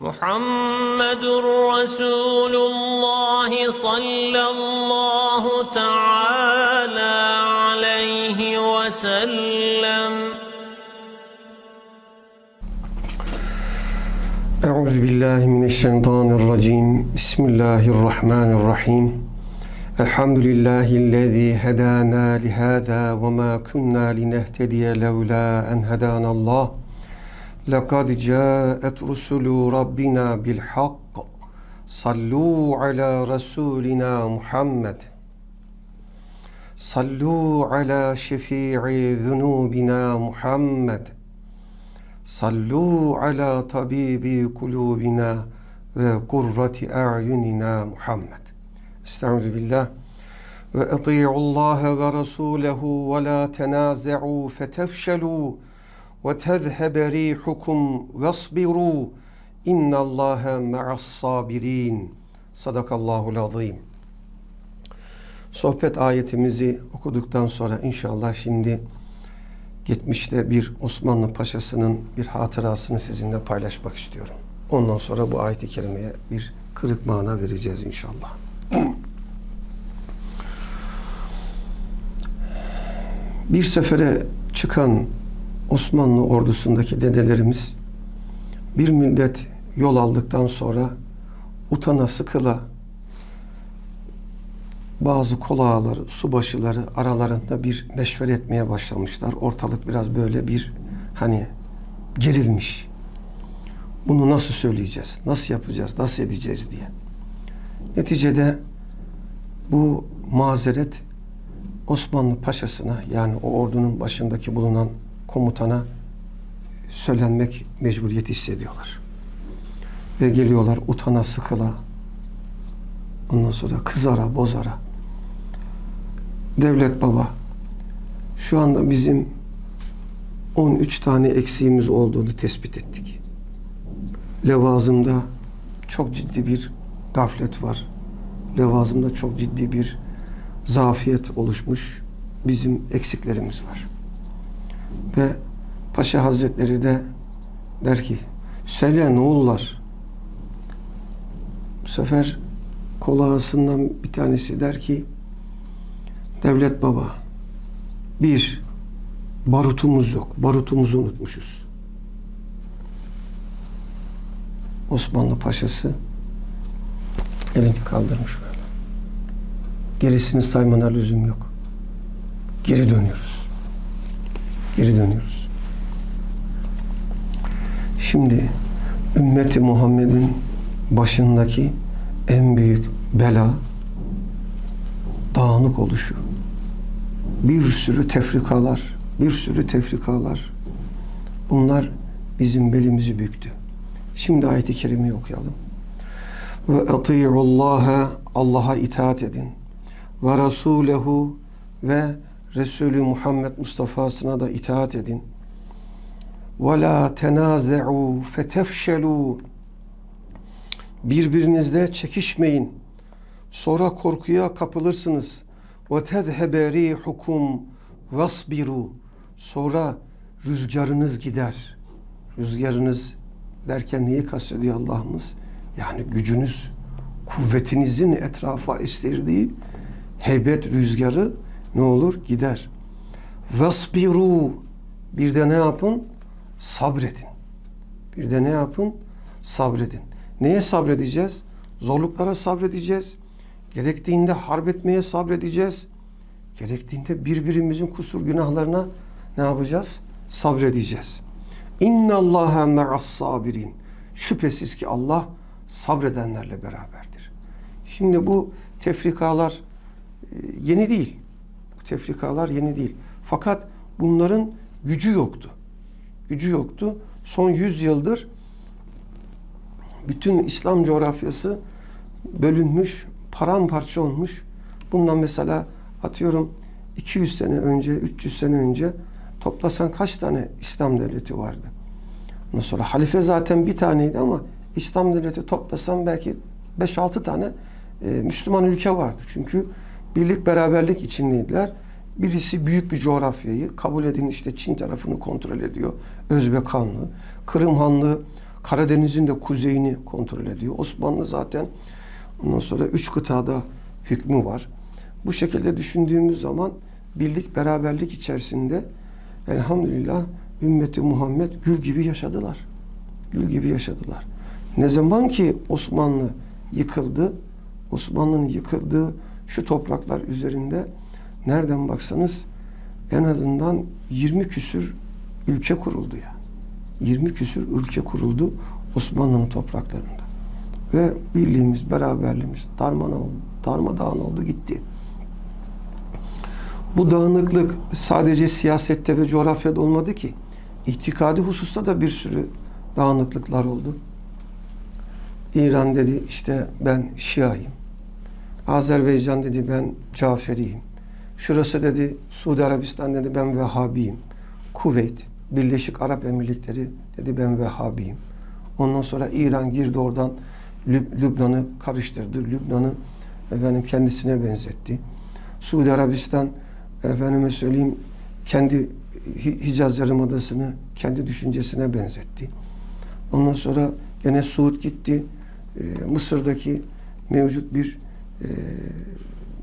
محمد رسول الله صلى الله تعالى عليه وسلم. أعوذ بالله من الشيطان الرجيم. بسم الله الرحمن الرحيم. الحمد لله الذي هدانا لهذا وما كنا لنهتدي لولا أن هدانا الله. لقد جاءت رسل ربنا بالحق صلوا على رسولنا محمد صلوا على شفيع ذنوبنا محمد Sallu ala tabibi kulubina ve kurrati a'yunina Muhammed. Estaizu billah. Ve ati'u Allah ve Rasulehu tezhebe rihukum vesbiru inna Allahe ma'as sabirin. Sadakallahul azim. Sohbet ayetimizi okuduktan sonra inşallah şimdi Geçmişte bir Osmanlı paşasının bir hatırasını sizinle paylaşmak istiyorum. Ondan sonra bu ayet-i kerimeye bir kırık mana vereceğiz inşallah. bir sefere çıkan Osmanlı ordusundaki dedelerimiz bir müddet yol aldıktan sonra utana sıkıla bazı kol ağaları, subaşıları aralarında bir meşvere etmeye başlamışlar. Ortalık biraz böyle bir hani gerilmiş. Bunu nasıl söyleyeceğiz, nasıl yapacağız, nasıl edeceğiz diye. Neticede bu mazeret Osmanlı paşasına yani o ordunun başındaki bulunan komutana söylenmek mecburiyeti hissediyorlar. Ve geliyorlar utana sıkıla ondan sonra kızara bozara devlet baba şu anda bizim 13 tane eksiğimiz olduğunu tespit ettik. Levazımda çok ciddi bir gaflet var. Levazımda çok ciddi bir zafiyet oluşmuş. Bizim eksiklerimiz var. Ve Paşa Hazretleri de der ki söyle ne olurlar? Bu sefer kol ağasından bir tanesi der ki Devlet baba bir barutumuz yok. Barutumuzu unutmuşuz. Osmanlı paşası elini kaldırmış böyle. Gerisini saymana lüzum yok. Geri dönüyoruz. Geri dönüyoruz. Şimdi ümmeti Muhammed'in başındaki en büyük bela dağınık oluşu. Bir sürü tefrikalar, bir sürü tefrikalar. Bunlar bizim belimizi büktü. Şimdi ayet-i kerimeyi okuyalım. Ve ati'ullaha Allah'a itaat edin. Ve Resulehu ve Resulü Muhammed Mustafa'sına da itaat edin. Ve la tenaze'u fetefşelu birbirinizle çekişmeyin. Sonra korkuya kapılırsınız. Ve tezhebe rihukum vasbiru. Sonra rüzgarınız gider. Rüzgarınız derken neyi kastediyor Allah'ımız? Yani gücünüz, kuvvetinizin etrafa estirdiği heybet rüzgarı ne olur? Gider. Vasbiru. Bir de ne yapın? Sabredin. Bir de ne yapın? Sabredin. Neye sabredeceğiz? Zorluklara sabredeceğiz. Gerektiğinde harp etmeye sabredeceğiz. Gerektiğinde birbirimizin kusur günahlarına ne yapacağız? Sabredeceğiz. İnna Allaha ma'as sabirin. Şüphesiz ki Allah sabredenlerle beraberdir. Şimdi bu tefrikalar e, yeni değil. Tefrikalar yeni değil. Fakat bunların gücü yoktu. Gücü yoktu. Son 100 yıldır bütün İslam coğrafyası bölünmüş, paramparça olmuş. Bundan mesela atıyorum 200 sene önce, 300 sene önce toplasan kaç tane İslam devleti vardı? Ondan sonra halife zaten bir taneydi ama İslam devleti toplasan belki 5-6 tane e, Müslüman ülke vardı. Çünkü birlik beraberlik içindeydiler. Birisi büyük bir coğrafyayı kabul edin işte Çin tarafını kontrol ediyor. Özbek Hanlığı, Kırım Hanlığı Karadeniz'in de kuzeyini kontrol ediyor. Osmanlı zaten ondan sonra üç kıtada hükmü var. Bu şekilde düşündüğümüz zaman birlik beraberlik içerisinde elhamdülillah ümmeti Muhammed gül gibi yaşadılar. Gül gibi yaşadılar. Ne zaman ki Osmanlı yıkıldı, Osmanlı'nın yıkıldığı şu topraklar üzerinde nereden baksanız en azından 20 küsür ülke kuruldu yani. 20 küsür ülke kuruldu Osmanlı'nın topraklarında. Ve birliğimiz, beraberliğimiz darman oldu, darmadağın oldu gitti. Bu dağınıklık sadece siyasette ve coğrafyada olmadı ki. İtikadi hususta da bir sürü dağınıklıklar oldu. İran dedi işte ben Şia'yım. Azerbaycan dedi ben Caferiyim. Şurası dedi Suudi Arabistan dedi ben Vehhabiyim. Kuveyt, Birleşik Arap Emirlikleri dedi ben Vehhabiyim. Ondan sonra İran girdi oradan Lüb- Lübnan'ı karıştırdı. Lübnan'ı efendim kendisine benzetti. Suudi Arabistan efendime söyleyeyim kendi Hi- Hicaz Yarımadası'nı kendi düşüncesine benzetti. Ondan sonra gene Suud gitti. Mısır'daki mevcut bir e,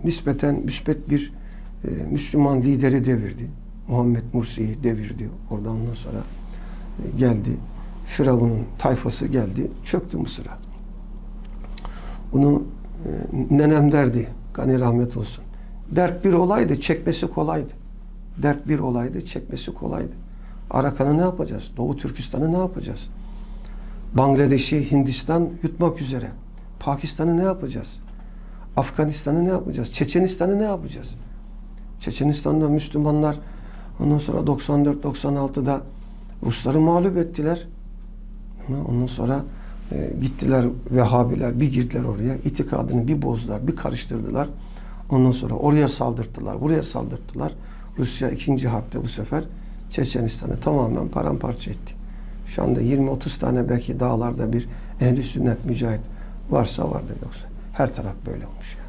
nispeten müspet bir e, Müslüman lideri devirdi. Muhammed Mursi'yi devirdi. Oradan ondan sonra e, geldi. Firavun'un tayfası geldi. Çöktü Mısır'a. Bunu e, nenem derdi. Gani rahmet olsun. Dert bir olaydı, çekmesi kolaydı. Dert bir olaydı, çekmesi kolaydı. Arakan'ı ne yapacağız? Doğu Türkistan'ı ne yapacağız? Bangladeş'i, Hindistan yutmak üzere. Pakistan'ı ne yapacağız? Afganistan'ı ne yapacağız? Çeçenistan'ı ne yapacağız? Çeçenistan'da Müslümanlar ondan sonra 94-96'da Rusları mağlup ettiler. Ondan sonra e, gittiler Vehhabiler bir girdiler oraya. itikadını bir bozdular, bir karıştırdılar. Ondan sonra oraya saldırttılar, buraya saldırttılar. Rusya ikinci harpte bu sefer Çeçenistan'ı tamamen paramparça etti. Şu anda 20-30 tane belki dağlarda bir ehli sünnet mücahit varsa vardır yoksa. Her taraf böyle olmuş yani.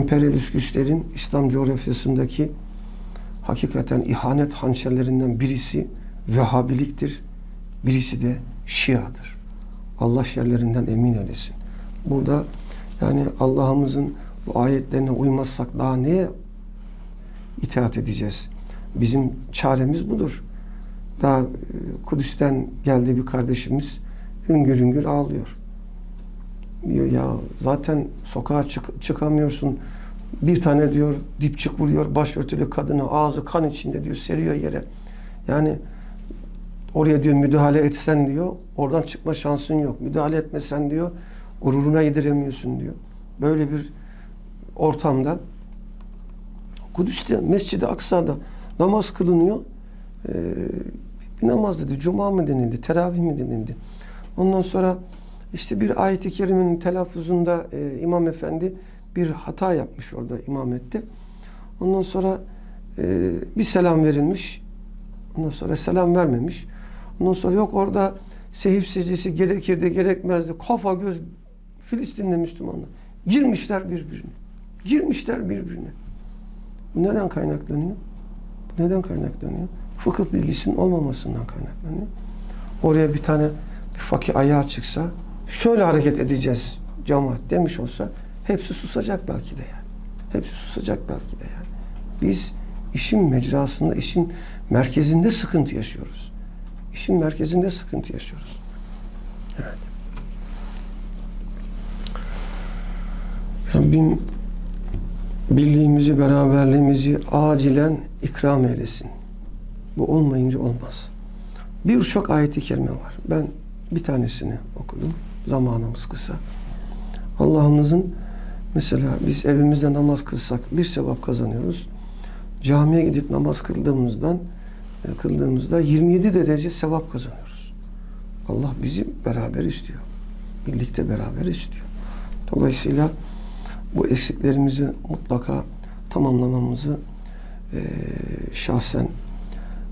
Emperyalist güçlerin İslam coğrafyasındaki hakikaten ihanet hançerlerinden birisi Vehhabiliktir. Birisi de Şia'dır. Allah şerlerinden emin eylesin. Burada yani Allah'ımızın bu ayetlerine uymazsak daha neye itaat edeceğiz? Bizim çaremiz budur. Daha e, Kudüs'ten geldi bir kardeşimiz hüngür hüngür ağlıyor. Diyor ya zaten sokağa çık- çıkamıyorsun. Bir tane diyor dipçik vuruyor başörtülü kadını ağzı kan içinde diyor seriyor yere. Yani oraya diyor müdahale etsen diyor oradan çıkma şansın yok. Müdahale etmesen diyor gururuna yediremiyorsun diyor. Böyle bir ortamda Kudüs'te Mescid-i Aksa'da namaz kılınıyor. Ee, bir namaz dedi. Cuma mı denildi? Teravih mi denildi? Ondan sonra işte bir ayet-i kerimenin telaffuzunda e, İmam Efendi bir hata yapmış orada imamette. Ondan sonra e, bir selam verilmiş. Ondan sonra selam vermemiş. Ondan sonra yok orada sehif secdesi gerekirdi gerekmezdi. Kafa göz Filistin'de Müslümanlar. Girmişler birbirine. Girmişler birbirine. Bu neden kaynaklanıyor? Bu neden kaynaklanıyor? Fıkıh bilgisinin olmamasından kaynaklanıyor. Oraya bir tane bir fakir ayağa çıksa şöyle hareket edeceğiz cemaat demiş olsa hepsi susacak belki de yani. Hepsi susacak belki de yani. Biz işin mecrasında, işin merkezinde sıkıntı yaşıyoruz. İşin merkezinde sıkıntı yaşıyoruz. Evet. Rabbim birliğimizi, beraberliğimizi acilen ikram eylesin. Bu olmayınca olmaz. Birçok ayeti kerime var. Ben bir tanesini okudum. Zamanımız kısa. Allah'ımızın mesela biz evimizde namaz kılsak bir sevap kazanıyoruz. Camiye gidip namaz kıldığımızdan e, kıldığımızda 27 derece sevap kazanıyoruz. Allah bizi beraber istiyor. Birlikte beraber istiyor. Dolayısıyla bu eksiklerimizi mutlaka tamamlamamızı e, şahsen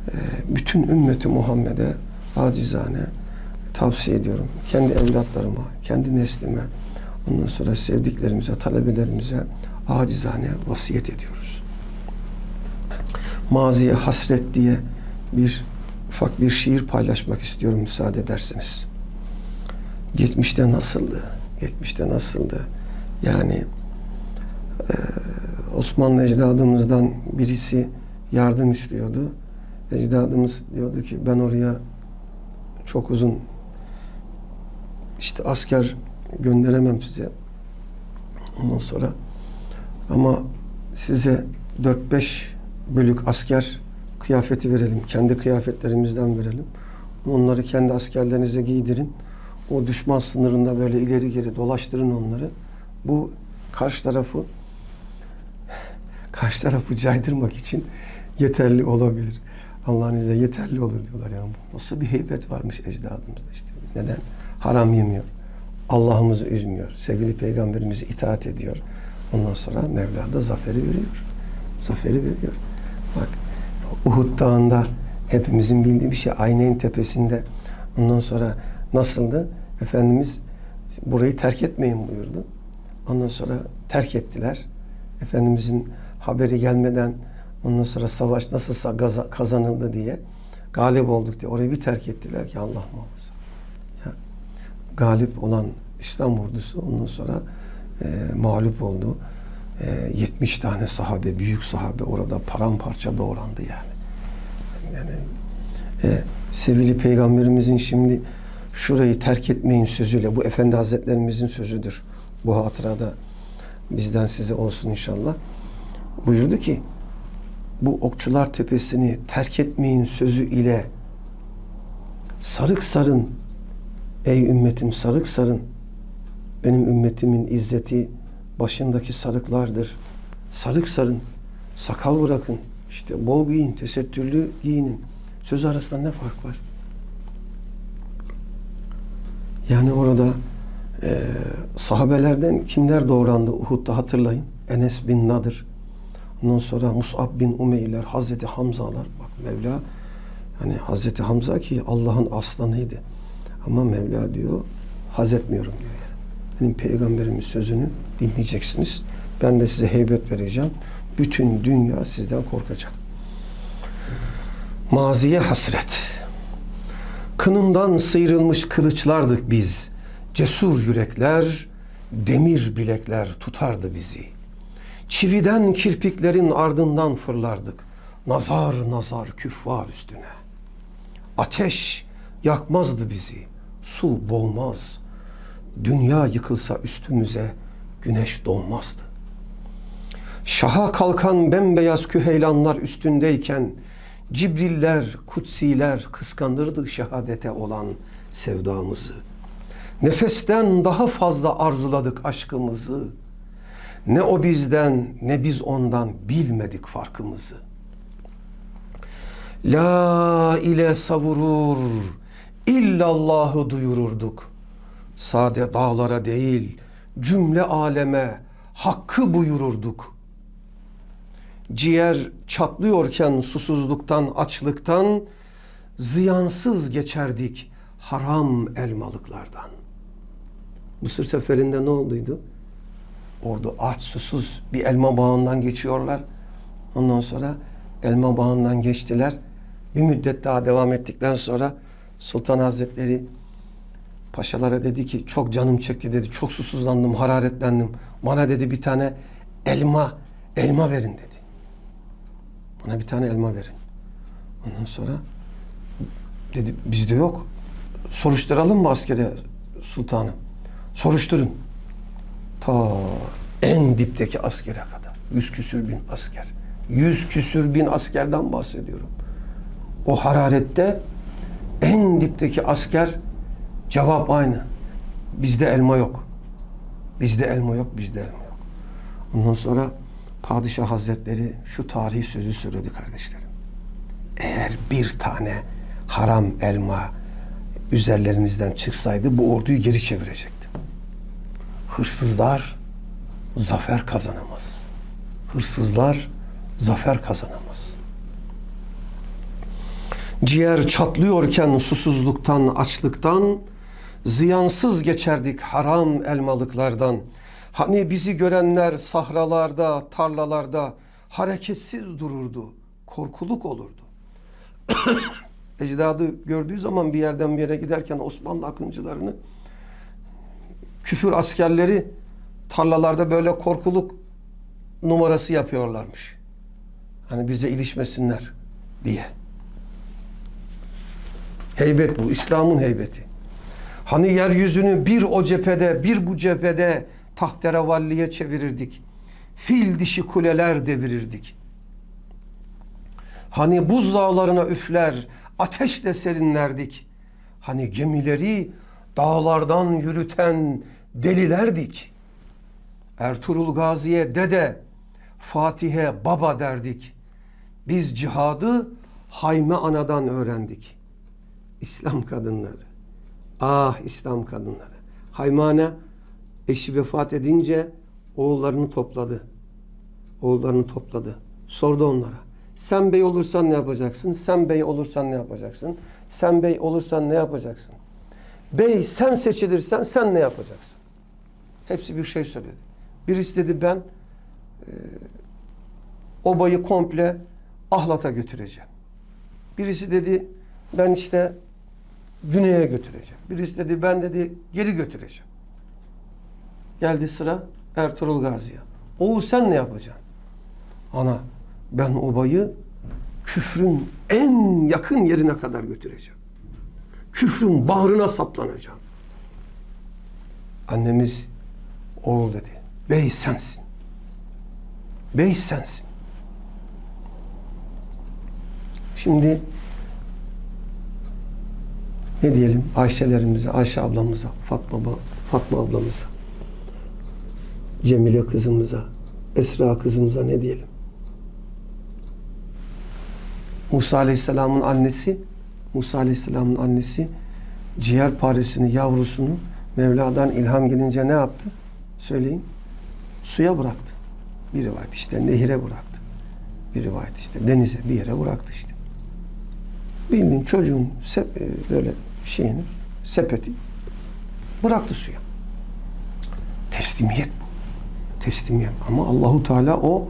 e, bütün ümmeti Muhammed'e acizane tavsiye ediyorum. Kendi evlatlarıma, kendi neslime, ondan sonra sevdiklerimize, talebelerimize acizane vasiyet ediyoruz. Maziye hasret diye bir ufak bir şiir paylaşmak istiyorum müsaade ederseniz. Geçmişte nasıldı? Geçmişte nasıldı? Yani e, Osmanlı ecdadımızdan birisi yardım istiyordu. Ecdadımız diyordu ki ben oraya çok uzun işte asker gönderemem size. Ondan sonra ama size 4-5 bölük asker kıyafeti verelim. Kendi kıyafetlerimizden verelim. Onları kendi askerlerinize giydirin. O düşman sınırında böyle ileri geri dolaştırın onları. Bu karşı tarafı karşı tarafı caydırmak için yeterli olabilir. Allah'ın izniyle yeterli olur diyorlar. Yani nasıl bir heybet varmış ecdadımızda işte. Neden? Haram yemiyor. Allah'ımızı üzmüyor. Sevgili peygamberimizi itaat ediyor. Ondan sonra Mevla da zaferi veriyor. Zaferi veriyor. Bak Uhud Dağı'nda hepimizin bildiği bir şey. Ayneyn tepesinde. Ondan sonra nasıldı? Efendimiz burayı terk etmeyin buyurdu. Ondan sonra terk ettiler. Efendimizin haberi gelmeden ondan sonra savaş nasılsa kazanıldı diye galip olduk diye orayı bir terk ettiler ki Allah muhafaza. Galip olan İslam ordusu ondan sonra e, mağlup oldu. E, 70 tane sahabe, büyük sahabe orada paramparça doğrandı yani. Yani e, sevgili peygamberimizin şimdi şurayı terk etmeyin sözüyle bu efendi hazretlerimizin sözüdür. Bu hatırada bizden size olsun inşallah. Buyurdu ki bu okçular tepesini terk etmeyin sözü ile sarık sarın ey ümmetim sarık sarın benim ümmetimin izzeti başındaki sarıklardır. Sarık sarın, sakal bırakın, işte bol giyin, tesettürlü giyinin. Söz arasında ne fark var? Yani orada e, sahabelerden kimler doğrandı Uhud'da hatırlayın. Enes bin Nadir. Ondan sonra Mus'ab bin Umeyler, Hazreti Hamzalar. Bak Mevla hani Hazreti Hamza ki Allah'ın aslanıydı. Ama Mevla diyor haz etmiyorum diyor. Benim peygamberimin sözünü dinleyeceksiniz. Ben de size heybet vereceğim. Bütün dünya sizden korkacak. Maziye hasret. Kınından sıyrılmış kılıçlardık biz. Cesur yürekler, demir bilekler tutardı bizi. Çividen kirpiklerin ardından fırlardık. Nazar nazar küffar üstüne. Ateş yakmazdı bizi. Su boğmaz. Dünya yıkılsa üstümüze güneş doğmazdı. Şaha kalkan bembeyaz küheylanlar üstündeyken Cibriller, kutsiler kıskanırdı şehadete olan sevdamızı. Nefesten daha fazla arzuladık aşkımızı. Ne o bizden ne biz ondan bilmedik farkımızı. La ile savurur, illallahı duyururduk. Sade dağlara değil, cümle aleme hakkı buyururduk. Ciğer çatlıyorken susuzluktan, açlıktan ziyansız geçerdik haram elmalıklardan. Mısır seferinde ne olduydu? Orada aç susuz bir elma bağından geçiyorlar. Ondan sonra elma bağından geçtiler. Bir müddet daha devam ettikten sonra Sultan Hazretleri paşalara dedi ki çok canım çekti dedi. Çok susuzlandım, hararetlendim. Bana dedi bir tane elma, elma verin dedi. Bana bir tane elma verin. Ondan sonra dedi bizde yok. Soruşturalım mı askere sultanım? Soruşturun. Ta en dipteki askere kadar. Yüz küsür bin asker. Yüz küsür bin askerden bahsediyorum. O hararette en dipteki asker cevap aynı. Bizde elma yok. Bizde elma yok, bizde elma yok. Ondan sonra Padişah Hazretleri şu tarihi sözü söyledi kardeşlerim. Eğer bir tane haram elma üzerlerinizden çıksaydı bu orduyu geri çevirecekti. Hırsızlar zafer kazanamaz. Hırsızlar zafer kazanamaz. Ciğer çatlıyorken susuzluktan, açlıktan, ziyansız geçerdik haram elmalıklardan. Hani bizi görenler sahralarda, tarlalarda hareketsiz dururdu, korkuluk olurdu. ecdadı gördüğü zaman bir yerden bir yere giderken Osmanlı akıncılarını küfür askerleri tarlalarda böyle korkuluk numarası yapıyorlarmış. Hani bize ilişmesinler diye. Heybet bu. İslam'ın heybeti. Hani yeryüzünü bir o cephede bir bu cephede tahterevalliye çevirirdik. Fil dişi kuleler devirirdik. Hani buz dağlarına üfler, ateşle serinlerdik. Hani gemileri dağlardan yürüten delilerdik. Ertuğrul Gazi'ye dede, Fatih'e baba derdik. Biz cihadı Hayme anadan öğrendik. İslam kadınları. Ah İslam kadınları. Haymane eşi vefat edince oğullarını topladı. Oğullarını topladı. Sordu onlara. Sen bey olursan ne yapacaksın? Sen bey olursan ne yapacaksın? Sen bey olursan ne yapacaksın? Bey sen seçilirsen sen ne yapacaksın? Hepsi bir şey söyledi. Birisi dedi ben e, obayı komple Ahlat'a götüreceğim. Birisi dedi ben işte güneye götüreceğim. Birisi dedi ben dedi geri götüreceğim. Geldi sıra Ertuğrul Gazi'ye. Oğul sen ne yapacaksın? Ana ben obayı küfrün en yakın yerine kadar götüreceğim. Küfrün bağrına saplanacağım. Annemiz oğul dedi. Bey sensin. Bey sensin. Şimdi ne diyelim Ayşelerimize, Ayşe ablamıza, Fatma, Fatma ablamıza, Cemile kızımıza, Esra kızımıza ne diyelim? Musa Aleyhisselam'ın annesi, Musa Aleyhisselam'ın annesi ciğer paresini, yavrusunu Mevla'dan ilham gelince ne yaptı? Söyleyin. Suya bıraktı. Bir rivayet işte nehire bıraktı. Bir rivayet işte denize bir yere bıraktı işte. Bildiğin çocuğun e, böyle şeyini, sepeti bıraktı suya. Teslimiyet bu. Teslimiyet. Ama Allahu Teala o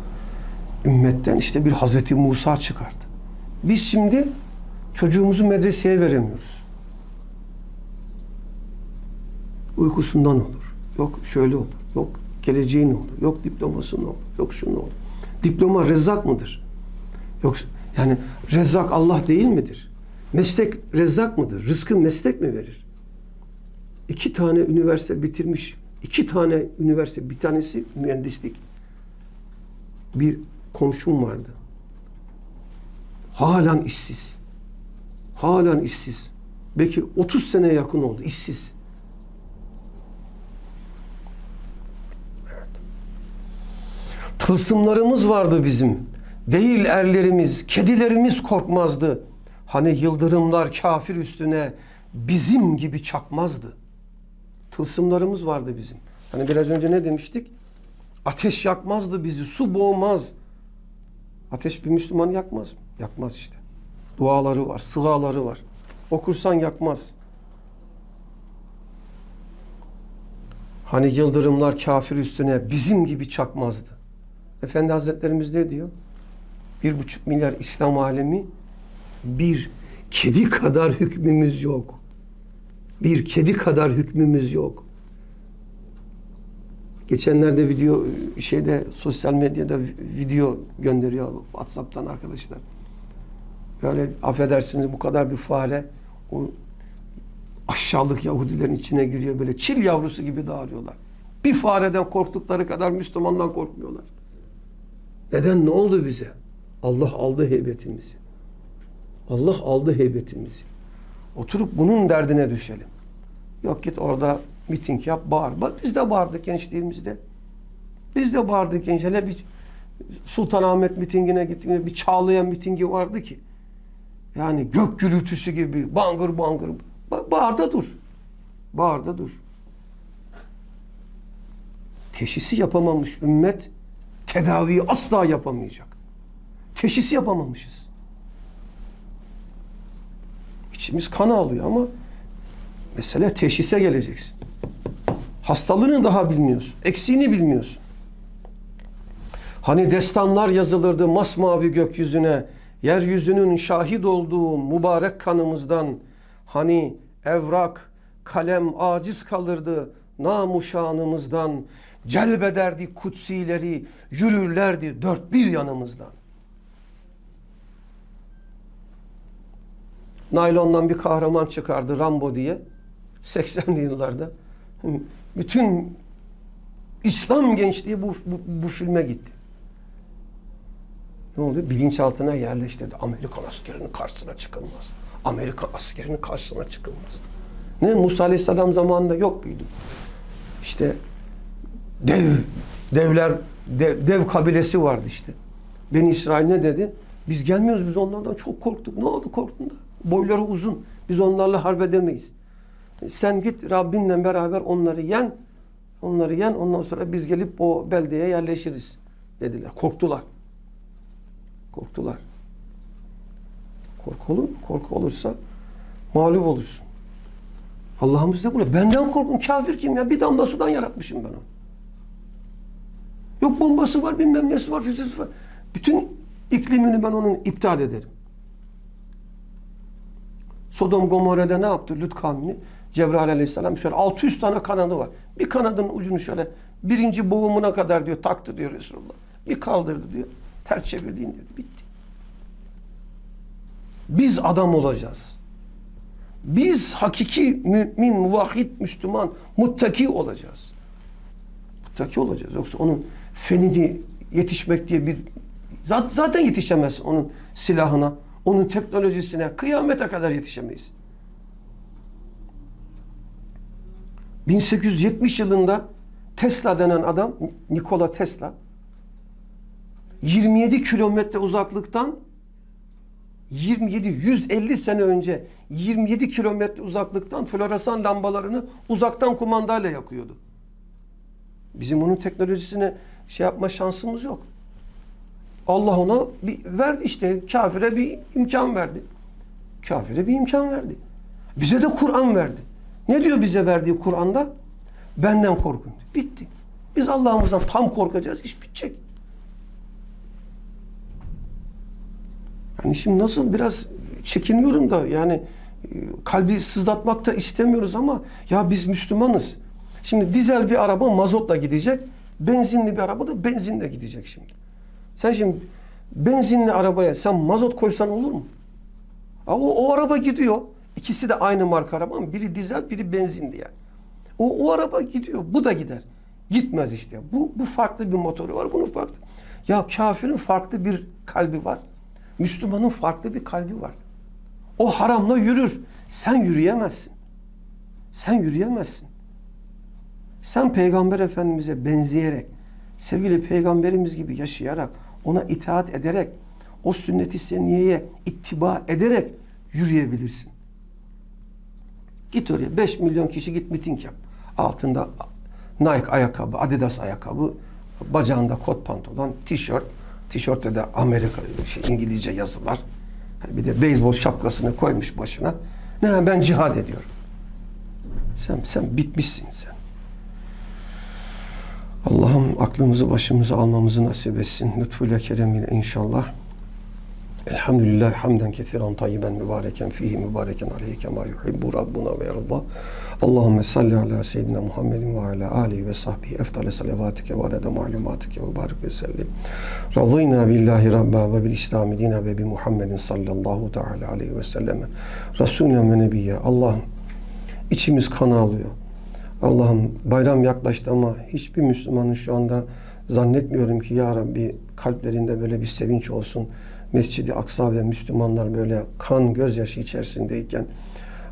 ümmetten işte bir Hazreti Musa çıkardı. Biz şimdi çocuğumuzu medreseye veremiyoruz. Uykusundan olur. Yok şöyle olur. Yok geleceği ne olur. Yok diploması ne olur. Yok şu ne olur. Diploma rezzak mıdır? Yok yani rezzak Allah değil midir? Meslek rezzak mıdır? Rızkı meslek mi verir? İki tane üniversite bitirmiş. iki tane üniversite. Bir tanesi mühendislik. Bir komşum vardı. Halen işsiz. Halen işsiz. Belki 30 sene yakın oldu işsiz. Evet. Tılsımlarımız vardı bizim. Değil erlerimiz, kedilerimiz korkmazdı. Hani yıldırımlar kafir üstüne bizim gibi çakmazdı. Tılsımlarımız vardı bizim. Hani biraz önce ne demiştik? Ateş yakmazdı bizi, su boğmaz. Ateş bir Müslümanı yakmaz mı? Yakmaz işte. Duaları var, sılaları var. Okursan yakmaz. Hani yıldırımlar kafir üstüne bizim gibi çakmazdı. Efendi Hazretlerimiz ne diyor? Bir buçuk milyar İslam alemi bir kedi kadar hükmümüz yok. Bir kedi kadar hükmümüz yok. Geçenlerde video şeyde sosyal medyada video gönderiyor WhatsApp'tan arkadaşlar. Böyle affedersiniz bu kadar bir fare o aşağılık Yahudilerin içine giriyor böyle çil yavrusu gibi dağılıyorlar. Bir fareden korktukları kadar Müslümandan korkmuyorlar. Neden? Ne oldu bize? Allah aldı heybetimizi. Allah aldı heybetimizi. Oturup bunun derdine düşelim. Yok git orada miting yap, bağır. Bak biz de bağırdık gençliğimizde. Biz de bağırdık genç. Hele bir Sultanahmet mitingine gittiğimde bir Çağlayan mitingi vardı ki. Yani gök gürültüsü gibi bangır bangır. Ba- Bağır da dur. Bağır da dur. Teşhisi yapamamış ümmet tedaviyi asla yapamayacak. Teşhisi yapamamışız. İçimiz kan ağlıyor ama mesele teşhise geleceksin. Hastalığını daha bilmiyorsun. Eksiğini bilmiyorsun. Hani destanlar yazılırdı masmavi gökyüzüne. yeryüzünün şahit olduğu mübarek kanımızdan hani evrak, kalem aciz kalırdı namuşanımızdan celbederdi kutsileri yürürlerdi dört bir yanımızdan. Naylondan bir kahraman çıkardı Rambo diye 80'li yıllarda. Bütün İslam gençliği bu, bu, bu filme gitti. Ne oldu? Bilinçaltına yerleştirdi. Amerikan askerinin karşısına çıkılmaz. Amerikan askerinin karşısına çıkılmaz. Ne? Musa Aleyhisselam zamanında yok muydu? İşte dev, devler, dev, dev kabilesi vardı işte. Ben İsrail ne dedi? Biz gelmiyoruz, biz onlardan çok korktuk. Ne oldu korktun da? Boyları uzun. Biz onlarla harp edemeyiz. Sen git Rabbinle beraber onları yen. Onları yen. Ondan sonra biz gelip o beldeye yerleşiriz dediler. Korktular. Korktular. Korku? Korku olursa mağlup olursun. Allah'ımız da bunu. Benden korkun. Kafir kim ya? Bir damla sudan yaratmışım ben onu. Yok bombası var, bilmem nesi var, füzesi var. Bütün iklimini ben onun iptal ederim. Sodom Gomorra'da ne yaptı Lut kavmini? Cebrail aleyhisselam şöyle 600 tane kanadı var. Bir kanadın ucunu şöyle birinci boğumuna kadar diyor taktı diyor Resulullah. Bir kaldırdı diyor. Ters çevirdi indirdi. Bitti. Biz adam olacağız. Biz hakiki mümin, muvahhid, Müslüman, muttaki olacağız. Muttaki olacağız. Yoksa onun fenidi yetişmek diye bir zaten yetişemez onun silahına, onun teknolojisine kıyamete kadar yetişemeyiz. 1870 yılında Tesla denen adam Nikola Tesla 27 kilometre uzaklıktan 27 150 sene önce 27 kilometre uzaklıktan floresan lambalarını uzaktan kumandayla yakıyordu. Bizim onun teknolojisine şey yapma şansımız yok. Allah ona bir verdi işte kafire bir imkan verdi. Kafire bir imkan verdi. Bize de Kur'an verdi. Ne diyor bize verdiği Kur'an'da? Benden korkun. Bitti. Biz Allah'ımızdan tam korkacağız. iş bitecek. Yani şimdi nasıl biraz çekiniyorum da yani e, kalbi sızlatmak da istemiyoruz ama ya biz Müslümanız. Şimdi dizel bir araba mazotla gidecek. Benzinli bir araba da benzinle gidecek şimdi. Sen şimdi benzinli arabaya sen mazot koysan olur mu? O, o araba gidiyor. İkisi de aynı marka araba ama biri dizel biri benzinli yani. O, o araba gidiyor. Bu da gider. Gitmez işte. Bu, bu farklı bir motoru var. Bunun farklı. Ya kafirin farklı bir kalbi var. Müslümanın farklı bir kalbi var. O haramla yürür. Sen yürüyemezsin. Sen yürüyemezsin. Sen Peygamber Efendimiz'e benzeyerek, sevgili Peygamberimiz gibi yaşayarak, ona itaat ederek, o sünnet-i seniyeye ittiba ederek yürüyebilirsin. Git oraya 5 milyon kişi git miting yap. Altında Nike ayakkabı, Adidas ayakkabı, bacağında kot pantolon, tişört, tişörtte de Amerika, şey, İngilizce yazılar. Bir de beyzbol şapkasını koymuş başına. Ne ben cihad ediyorum. Sen sen bitmişsin sen. Allah'ım aklımızı başımıza almamızı nasip etsin. Lütfuyla keremiyle inşallah. Elhamdülillah hamden kesiren tayyiben mübareken fihi mübareken aleyhi kema yuhibbu Rabbuna ve yarda. Allahümme salli ala seyyidina Muhammedin ve ala alihi ve sahbihi eftale salavatike ve adede malumatike ve barik ve sellim. Radıyna billahi rabba ve bil İslami dina ve bi Muhammedin sallallahu teala aleyhi ve selleme. Resulüne ve nebiyye. Allah'ım içimiz kan ağlıyor. Allah'ım bayram yaklaştı ama hiçbir Müslümanın şu anda zannetmiyorum ki ya Rabbi kalplerinde böyle bir sevinç olsun. Mescidi Aksa ve Müslümanlar böyle kan gözyaşı içerisindeyken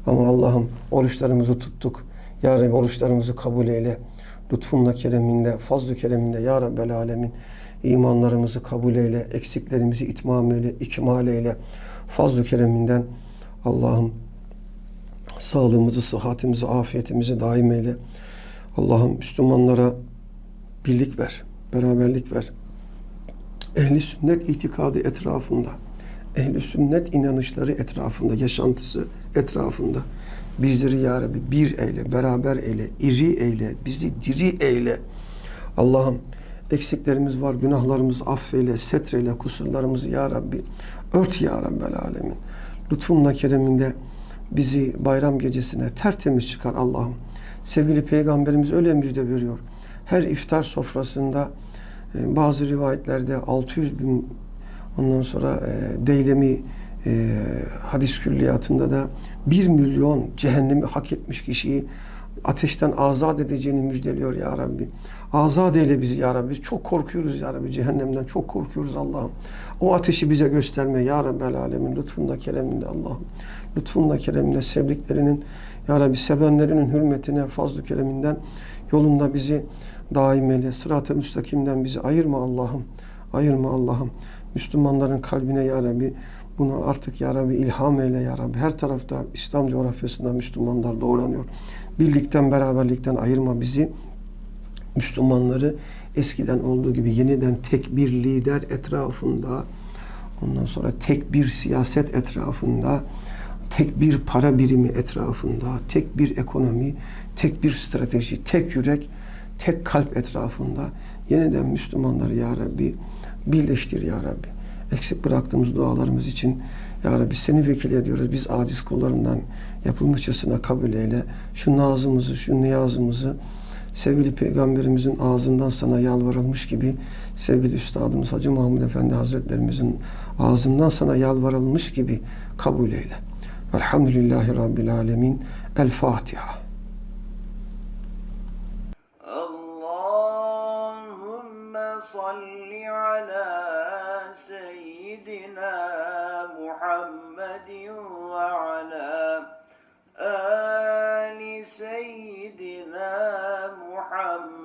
ama Allah'ım oruçlarımızı tuttuk. Ya Rabbi oruçlarımızı kabul eyle. Lütfunla kereminde, fazl-ı kereminde Ya Rabbel Alemin imanlarımızı kabul eyle, eksiklerimizi itmam eyle, ikmal eyle. Fazl-ı kereminden Allah'ım sağlığımızı, sıhhatimizi, afiyetimizi daim eyle. Allah'ım Müslümanlara birlik ver, beraberlik ver. Ehli sünnet itikadı etrafında, ehli sünnet inanışları etrafında, yaşantısı etrafında bizleri ya Rabbi bir eyle, beraber eyle, iri eyle, bizi diri eyle. Allah'ım eksiklerimiz var, günahlarımızı affeyle, setreyle, kusurlarımızı ya Rabbi Ört ya Rabbel Alemin. Lütfunla kereminde bizi bayram gecesine tertemiz çıkar Allah'ım. Sevgili Peygamberimiz öyle müjde veriyor. Her iftar sofrasında e, bazı rivayetlerde 600 bin ondan sonra e, Deylemi e, hadis külliyatında da 1 milyon cehennemi hak etmiş kişiyi ateşten azat edeceğini müjdeliyor ya Rabbi. Azat eyle bizi ya Rabbi. Biz çok korkuyoruz ya Rabbi. Cehennemden çok korkuyoruz Allah'ım. O ateşi bize gösterme ya Rabbel Alemin. Lütfunla kereminde Allah'ım. Lütfunla kereminde sevdiklerinin ya Rabbi sevenlerinin hürmetine fazl-ı kereminden yolunda bizi daim eyle. Sırat-ı müstakimden bizi ayırma Allah'ım. Ayırma Allah'ım. Müslümanların kalbine ya Rabbi bunu artık ya Rabbi ilham eyle ya Rabbi. Her tarafta İslam coğrafyasında Müslümanlar doğranıyor. Birlikten beraberlikten ayırma bizi. Müslümanları eskiden olduğu gibi yeniden tek bir lider etrafında ondan sonra tek bir siyaset etrafında tek bir para birimi etrafında tek bir ekonomi tek bir strateji tek yürek tek kalp etrafında yeniden Müslümanları ya Rabbi birleştir ya Rabbi eksik bıraktığımız dualarımız için ya Rabbi seni vekil ediyoruz. Biz aciz kullarından yapılmışçasına kabul eyle. Şu nazımızı, şu niyazımızı sevgili peygamberimizin ağzından sana yalvarılmış gibi sevgili üstadımız Hacı Mahmud Efendi Hazretlerimizin ağzından sana yalvarılmış gibi kabul eyle. Velhamdülillahi Rabbil Alemin. El Fatiha. اللهم صل آل سيدنا محمد